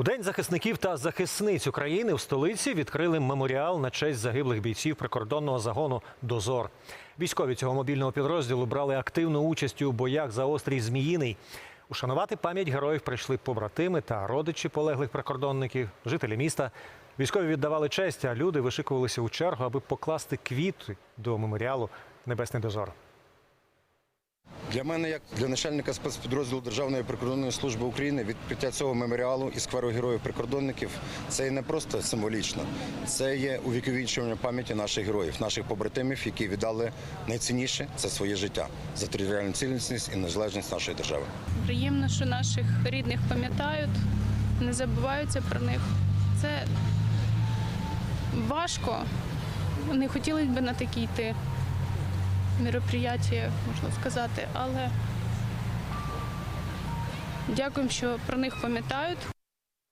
У День захисників та захисниць України в столиці відкрили меморіал на честь загиблих бійців прикордонного загону Дозор. Військові цього мобільного підрозділу брали активну участь у боях за острій Зміїний. Ушанувати пам'ять героїв прийшли побратими та родичі полеглих прикордонників, жителі міста. Військові віддавали честь, а люди вишикувалися у чергу, аби покласти квіти до меморіалу Небесний дозор. Для мене, як для начальника спецпідрозділу Державної прикордонної служби України, відкриття цього меморіалу і скверу героїв прикордонників це не просто символічно, це є увіковічення пам'яті наших героїв, наших побратимів, які віддали найцінніше це своє життя за територіальну цілісність і незалежність нашої держави. Приємно, що наших рідних пам'ятають, не забуваються про них. Це важко. Не хотілося б на такі йти мероприятия, можна сказати, але дякуємо, що про них пам'ятають.